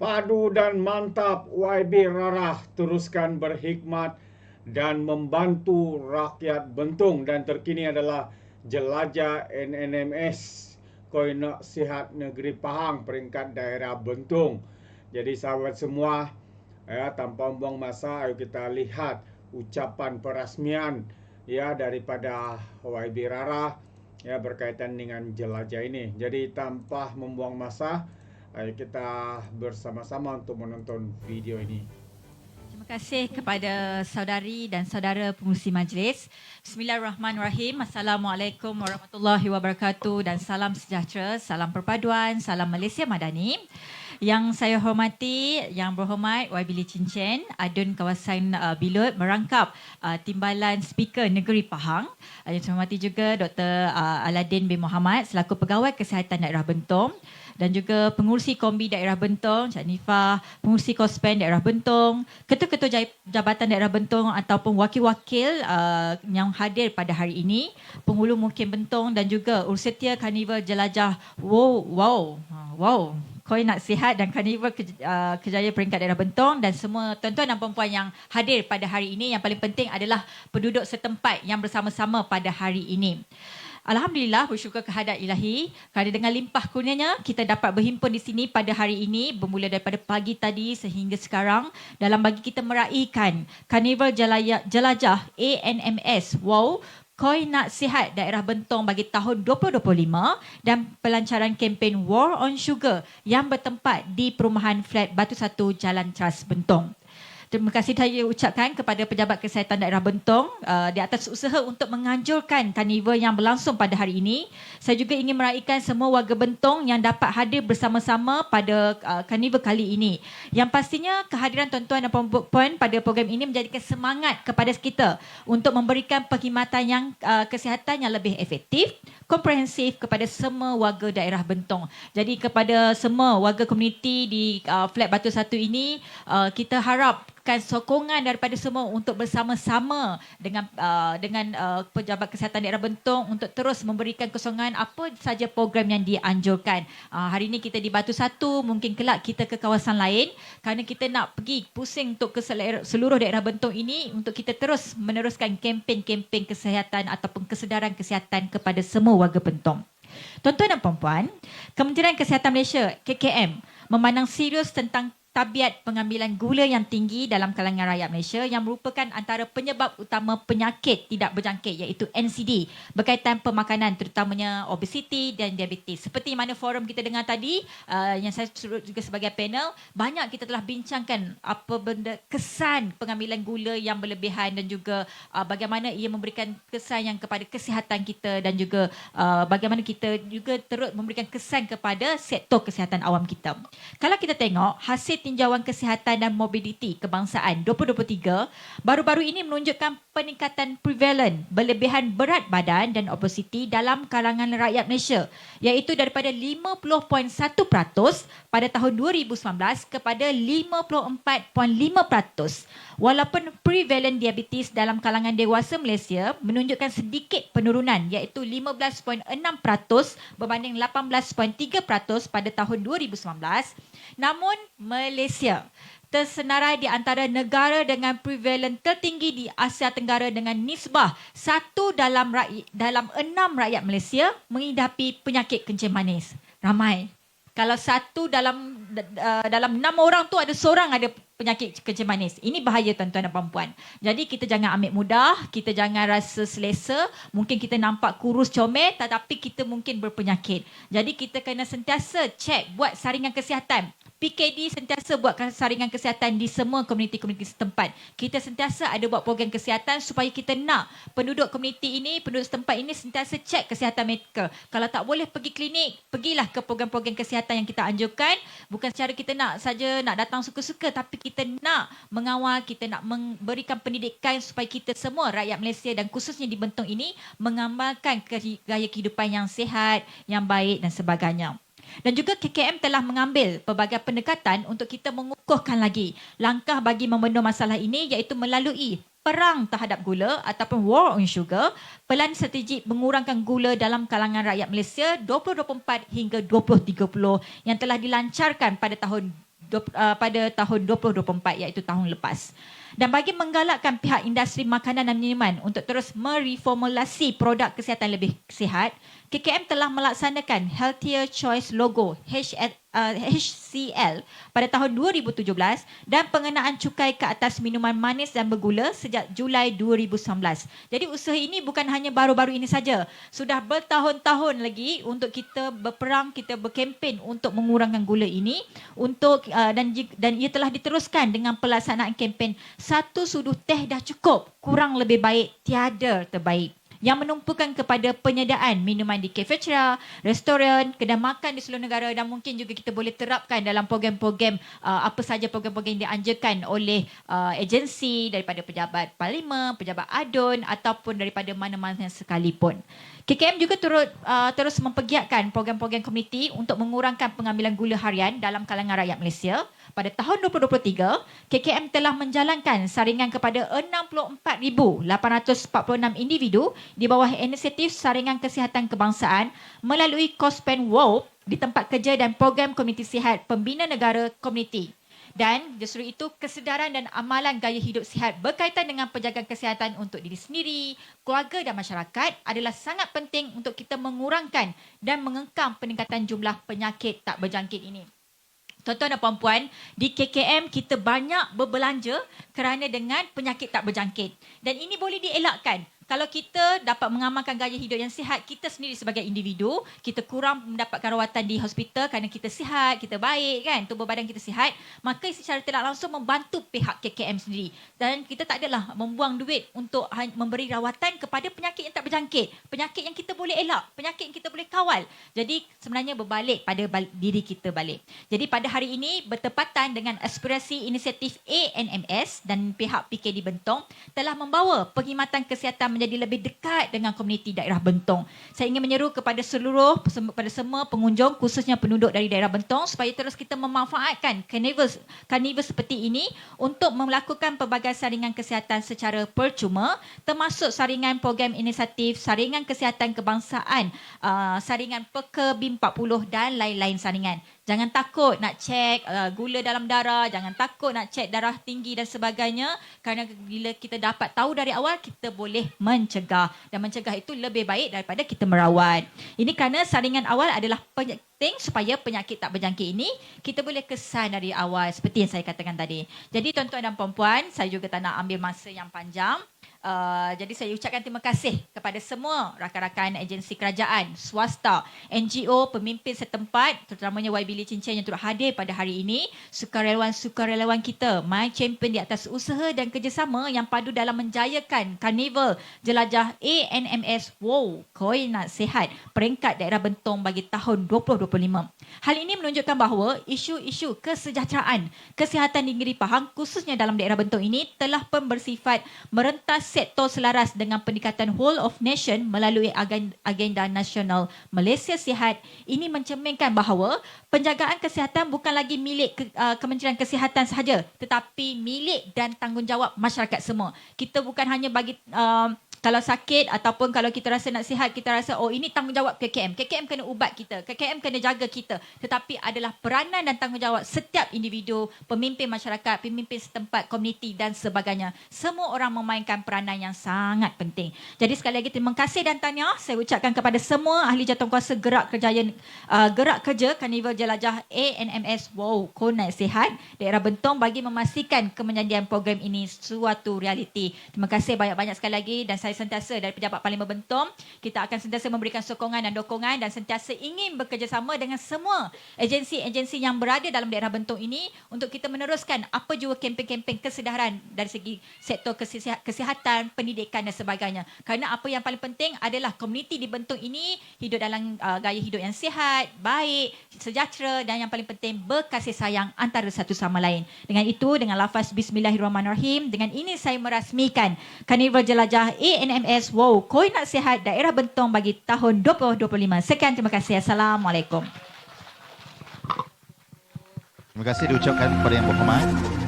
Padu dan mantap YB Rarah teruskan berhikmat dan membantu rakyat Bentong dan terkini adalah jelajah NNMS Koi Nak Sihat Negeri Pahang peringkat daerah Bentong. Jadi sahabat semua, ya tanpa membuang masa ayo kita lihat ucapan perasmian ya daripada YB Rarah ya berkaitan dengan jelajah ini. Jadi tanpa membuang masa, ayo kita bersama-sama untuk menonton video ini. Terima kasih kepada saudari dan saudara pengurusi majlis. Bismillahirrahmanirrahim. Assalamualaikum warahmatullahi wabarakatuh dan salam sejahtera, salam perpaduan, salam Malaysia Madani. Yang saya hormati, yang berhormat YB Lee Chin Chen, Adun Kawasan uh, Bilut merangkap uh, Timbalan Speaker Negeri Pahang. Uh, yang saya hormati juga Dr. Uh, Aladin bin Muhammad selaku Pegawai Kesihatan Daerah Bentong dan juga pengurusi kombi daerah Bentong, Cik Nifah, pengurusi Kospen daerah Bentong, ketua-ketua jabatan daerah Bentong ataupun wakil-wakil uh, yang hadir pada hari ini, penghulu Mukim Bentong dan juga Ursetia Carnival Jelajah. Wow, wow, uh, wow. Koi nak sihat dan Carnival ke, uh, Peringkat Daerah Bentong dan semua tuan-tuan dan perempuan yang hadir pada hari ini yang paling penting adalah penduduk setempat yang bersama-sama pada hari ini. Alhamdulillah bersyukur kehadrat ilahi kerana dengan limpah kurnianya kita dapat berhimpun di sini pada hari ini bermula daripada pagi tadi sehingga sekarang dalam bagi kita meraihkan Karnival Jelaya, Jelajah ANMS Wow Koi Nak Sihat Daerah Bentong bagi tahun 2025 dan pelancaran kempen War on Sugar yang bertempat di perumahan flat Batu Satu Jalan Teras Bentong. Terima kasih saya ucapkan kepada pejabat kesihatan daerah Bentong uh, di atas usaha untuk menganjurkan karnival yang berlangsung pada hari ini. Saya juga ingin meraihkan semua warga Bentong yang dapat hadir bersama-sama pada uh, karnival kali ini. Yang pastinya kehadiran tuan-tuan dan puan pada program ini menjadikan semangat kepada kita untuk memberikan perkhidmatan yang uh, kesihatan yang lebih efektif, komprehensif kepada semua warga daerah Bentong. Jadi kepada semua warga komuniti di uh, flat Batu Satu ini, uh, kita harap mendapatkan sokongan daripada semua untuk bersama-sama dengan uh, dengan uh, pejabat kesihatan daerah Bentong untuk terus memberikan kosongan apa saja program yang dianjurkan. Uh, hari ini kita di Batu Satu, mungkin kelak kita ke kawasan lain kerana kita nak pergi pusing untuk ke seluruh daerah Bentong ini untuk kita terus meneruskan kempen-kempen kesihatan ataupun kesedaran kesihatan kepada semua warga Bentong. Tuan-tuan dan puan-puan, Kementerian Kesihatan Malaysia KKM memandang serius tentang tabiat pengambilan gula yang tinggi dalam kalangan rakyat Malaysia yang merupakan antara penyebab utama penyakit tidak berjangkit iaitu NCD berkaitan pemakanan terutamanya obesiti dan diabetes. Seperti mana forum kita dengar tadi uh, yang saya turut juga sebagai panel, banyak kita telah bincangkan apa benda kesan pengambilan gula yang berlebihan dan juga uh, bagaimana ia memberikan kesan yang kepada kesihatan kita dan juga uh, bagaimana kita juga terus memberikan kesan kepada sektor kesihatan awam kita. Kalau kita tengok hasil tinjauan kesihatan dan mobiliti kebangsaan 2023 baru-baru ini menunjukkan peningkatan prevalent berlebihan berat badan dan obesiti dalam kalangan rakyat Malaysia iaitu daripada 50.1% pada tahun 2019 kepada 54.5% walaupun prevalent diabetes dalam kalangan dewasa Malaysia menunjukkan sedikit penurunan iaitu 15.6% berbanding 18.3% pada tahun 2019 namun Malaysia tersenarai di antara negara dengan prevalent tertinggi di Asia Tenggara dengan nisbah satu dalam rakyat, dalam enam rakyat Malaysia mengidapi penyakit kencing manis. Ramai. Kalau satu dalam uh, dalam enam orang tu ada seorang ada penyakit kencing manis. Ini bahaya tuan-tuan dan puan-puan. Jadi kita jangan ambil mudah, kita jangan rasa selesa. Mungkin kita nampak kurus comel tetapi kita mungkin berpenyakit. Jadi kita kena sentiasa cek buat saringan kesihatan. PKD sentiasa buat saringan kesihatan di semua komuniti-komuniti setempat. Kita sentiasa ada buat program kesihatan supaya kita nak penduduk komuniti ini, penduduk setempat ini sentiasa cek kesihatan mereka. Kalau tak boleh pergi klinik, pergilah ke program-program kesihatan yang kita anjurkan. Bukan secara kita nak saja nak datang suka-suka tapi kita nak mengawal, kita nak memberikan pendidikan supaya kita semua rakyat Malaysia dan khususnya di Bentong ini mengamalkan gaya kehidupan yang sihat, yang baik dan sebagainya. Dan juga KKM telah mengambil pelbagai pendekatan untuk kita mengukuhkan lagi langkah bagi membendung masalah ini iaitu melalui perang terhadap gula ataupun war on sugar, pelan strategik mengurangkan gula dalam kalangan rakyat Malaysia 2024 hingga 2030 yang telah dilancarkan pada tahun uh, pada tahun 2024 iaitu tahun lepas. Dan bagi menggalakkan pihak industri makanan dan minuman untuk terus mereformulasi produk kesihatan lebih sihat, KKM telah melaksanakan Healthier Choice Logo uh, HCL pada tahun 2017 dan pengenaan cukai ke atas minuman manis dan bergula sejak Julai 2019. Jadi usaha ini bukan hanya baru-baru ini saja. Sudah bertahun-tahun lagi untuk kita berperang, kita berkempen untuk mengurangkan gula ini untuk uh, dan dan ia telah diteruskan dengan pelaksanaan kempen satu sudu teh dah cukup, kurang lebih baik tiada terbaik yang menumpukan kepada penyediaan minuman di cafeteria, restoran, kedai makan di seluruh negara dan mungkin juga kita boleh terapkan dalam program-program uh, apa sahaja program-program yang dianjurkan oleh uh, agensi daripada pejabat parlimen, pejabat adun ataupun daripada mana-mana sekalipun. KKM juga turut uh, terus mempergiatkan program-program komuniti untuk mengurangkan pengambilan gula harian dalam kalangan rakyat Malaysia. Pada tahun 2023, KKM telah menjalankan saringan kepada 64,846 individu di bawah inisiatif Saringan Kesihatan Kebangsaan melalui Kospen WOP di tempat kerja dan program komuniti sihat pembina negara komuniti. Dan justru itu kesedaran dan amalan gaya hidup sihat berkaitan dengan penjagaan kesihatan untuk diri sendiri, keluarga dan masyarakat adalah sangat penting untuk kita mengurangkan dan mengengkang peningkatan jumlah penyakit tak berjangkit ini. Tuan-tuan dan puan-puan, di KKM kita banyak berbelanja kerana dengan penyakit tak berjangkit. Dan ini boleh dielakkan. Kalau kita dapat mengamalkan gaya hidup yang sihat, kita sendiri sebagai individu, kita kurang mendapatkan rawatan di hospital kerana kita sihat, kita baik kan, tubuh badan kita sihat, maka secara tidak langsung membantu pihak KKM sendiri. Dan kita tak adalah membuang duit untuk memberi rawatan kepada penyakit yang tak berjangkit. Penyakit yang kita boleh elak, penyakit yang kita boleh kawal. Jadi sebenarnya berbalik pada diri kita balik. Jadi pada hari ini bertepatan dengan aspirasi inisiatif ANMS dan pihak PKD Bentong telah membawa perkhidmatan kesihatan menjadi lebih dekat dengan komuniti daerah Bentong. Saya ingin menyeru kepada seluruh kepada semua pengunjung khususnya penduduk dari daerah Bentong supaya terus kita memanfaatkan carnival carnival seperti ini untuk melakukan pelbagai saringan kesihatan secara percuma termasuk saringan program inisiatif saringan kesihatan kebangsaan uh, saringan BIM 40 dan lain-lain saringan. Jangan takut nak cek uh, gula dalam darah, jangan takut nak cek darah tinggi dan sebagainya. Kerana bila kita dapat tahu dari awal kita boleh mencegah. Dan mencegah itu lebih baik daripada kita merawat. Ini kerana saringan awal adalah penting supaya penyakit tak berjangkit ini kita boleh kesan dari awal seperti yang saya katakan tadi. Jadi tuan-tuan dan puan-puan, saya juga tak nak ambil masa yang panjang. Uh, jadi saya ucapkan terima kasih kepada semua rakan-rakan agensi kerajaan, swasta, NGO, pemimpin setempat, terutamanya YB Lee Cincin yang turut hadir pada hari ini, sukarelawan-sukarelawan kita, my champion di atas usaha dan kerjasama yang padu dalam menjayakan Karnival Jelajah ANMS Wow Koi Nak Sehat peringkat daerah Bentong bagi tahun 2025. Hal ini menunjukkan bahawa isu-isu kesejahteraan, kesihatan di negeri Pahang khususnya dalam daerah Bentong ini telah pun bersifat merentas sektor selaras dengan pendekatan whole of nation melalui agen- agenda nasional Malaysia Sihat. Ini mencerminkan bahawa penjagaan kesihatan bukan lagi milik uh, Kementerian Kesihatan sahaja tetapi milik dan tanggungjawab masyarakat semua. Kita bukan hanya bagi uh, kalau sakit ataupun kalau kita rasa nak sihat kita rasa oh ini tanggungjawab KKM. KKM kena ubat kita. KKM kena jaga kita. Tetapi adalah peranan dan tanggungjawab setiap individu, pemimpin masyarakat, pemimpin setempat, komuniti dan sebagainya. Semua orang memainkan peranan yang sangat penting. Jadi sekali lagi terima kasih dan tahniah saya ucapkan kepada semua ahli jawatankuasa gerak kerjaya uh, gerak kerja Karnival Jelajah ANMS Wow Konai Sihat daerah Bentong bagi memastikan kemenjadian program ini suatu realiti. Terima kasih banyak-banyak sekali lagi dan saya sentiasa dari Pejabat Parlimen Bentong kita akan sentiasa memberikan sokongan dan dokongan dan sentiasa ingin bekerjasama dengan semua agensi-agensi yang berada dalam daerah Bentong ini untuk kita meneruskan apa jua kempen-kempen kesedaran dari segi sektor kesiha- kesihatan, pendidikan dan sebagainya. Kerana apa yang paling penting adalah komuniti di Bentong ini hidup dalam uh, gaya hidup yang sihat, baik, sejahtera dan yang paling penting berkasih sayang antara satu sama lain. Dengan itu, dengan lafaz Bismillahirrahmanirrahim, dengan ini saya merasmikan Karnival Jelajah ANMS Wow Koi Nak Sihat Daerah Bentong bagi tahun 2025. Sekian, terima kasih. Assalamualaikum. Terima kasih diucapkan kepada yang berhormat